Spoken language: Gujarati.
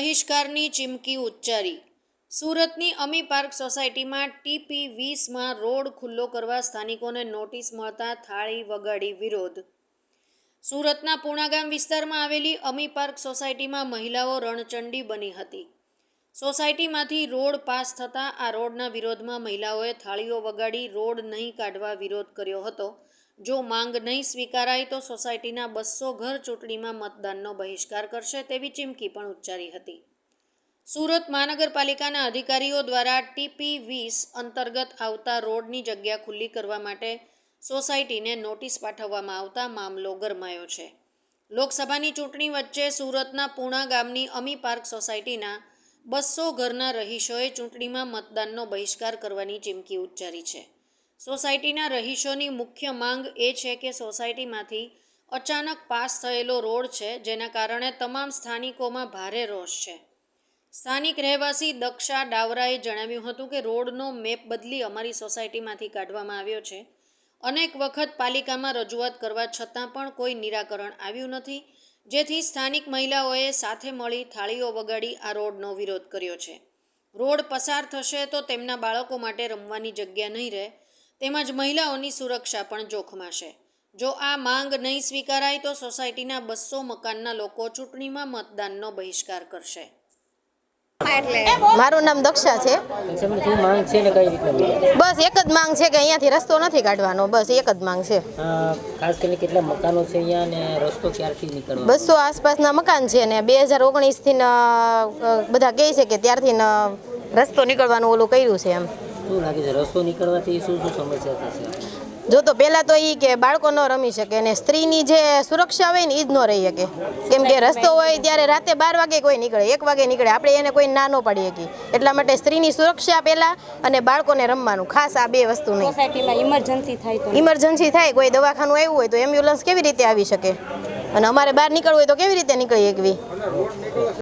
બહિષ્કારની ચીમકી ઉચ્ચારી. સુરતની અમી પાર્ક સોસાયટીમાં ટીપી વીસમાં રોડ ખુલ્લો કરવા સ્થાનિકોને નોટિસ મળતા થાળી વગાડી વિરોધ. સુરતના પૂણાગામ વિસ્તારમાં આવેલી અમી પાર્ક સોસાયટીમાં મહિલાઓ રણચંડી બની હતી. સોસાયટીમાંથી રોડ પાસ થતાં આ રોડના વિરોધમાં મહિલાઓએ થાળીઓ વગાડી રોડ નહીં કાઢવા વિરોધ કર્યો હતો. જો માંગ નહીં સ્વીકારાય તો સોસાયટીના બસો ઘર ચૂંટણીમાં મતદાનનો બહિષ્કાર કરશે તેવી ચીમકી પણ ઉચ્ચારી હતી. સુરત મહાનગરપાલિકાના અધિકારીઓ દ્વારા ટીપી વીસ અંતર્ગત આવતા રોડની જગ્યા ખુલ્લી કરવા માટે સોસાયટીને નોટિસ પાઠવવામાં આવતા મામલો ગરમાયો છે. લોકસભાની ચૂંટણી વચ્ચે સુરતના પૂણા ગામની અમી પાર્ક સોસાયટીના બસો ઘરના રહીશોએ ચૂંટણીમાં મતદાનનો બહિષ્કાર કરવાની ચીમકી ઉચ્ચારી છે. સોસાયટીના રહીશોની મુખ્ય માંગ એ છે કે સોસાયટીમાંથી અચાનક પાસ થયેલો રોડ છે, જેના કારણે તમામ સ્થાનિકોમાં ભારે રોષ છે. સ્થાનિક રહેવાસી દક્ષા ડાવરાએ જણાવ્યું હતું કે રોડનો મેપ બદલી અમારી સોસાયટીમાંથી કાઢવામાં આવ્યો છે. અનેક વખત પાલિકામાં રજૂઆત કરવા છતાં પણ કોઈ નિરાકરણ આવ્યું નથી, જેથી સ્થાનિક મહિલાઓએ સાથે મળી થાળીઓ વગાડી આ રોડનો વિરોધ કર્યો છે. રોડ પસાર થશે તો તેમના બાળકો માટે રમવાની જગ્યા નહીં રહે તેમજ મહિલાઓની સુરક્ષા પણ જોખમાશે. જો આ માંગ નહીં સ્વીકારાય તો સોસાયટીના બસો મકાનના લોકો ચૂંટણીમાં મતદાનનો બહિષ્કાર કરશે. મારું નામ દક્ષા છે? બસ એક જ માંગ છે કે અહીંયાથી રસ્તો નથી કાઢવાનો. બસ એક જ માંગ છે. ખાસ કરીને કેટલા મકાનો છે અહીંયા અને રસ્તો ક્યારથી નીકળવાનો? બસો આસપાસના મકાન છે ને બે હજાર ઓગણીસથી બધા કહે છે કે ત્યારથી રસ્તો નીકળવાનું ઓલું કર્યું છે એમ. શું લાગે છે રસ્તો નીકળવાથી શું શું સમસ્યા થશે? જો તો પહેલાં તો એ કે બાળકો ન રમી શકે અને સ્ત્રીની જે સુરક્ષા હોય ને એ જ ન રહી શકે. કેમ કે રસ્તો હોય ત્યારે રાતે બાર વાગે કોઈ નીકળે એક વાગે નીકળે. આપણે એને કોઈ ના ન પાડી શકીએ. એટલા માટે સ્ત્રીની સુરક્ષા પહેલાં અને બાળકોને રમવાનું ખાસ આ બે વસ્તુ નહીં. સોસાયટીમાં ઇમરજન્સી થાય તો ઇમરજન્સી થાય કોઈ દવાખાનું આવ્યું હોય તો એમ્બ્યુલન્સ કેવી રીતે આવી શકે? અને અમારે બહાર નીકળવું હોય તો કેવી રીતે નીકળી શકવી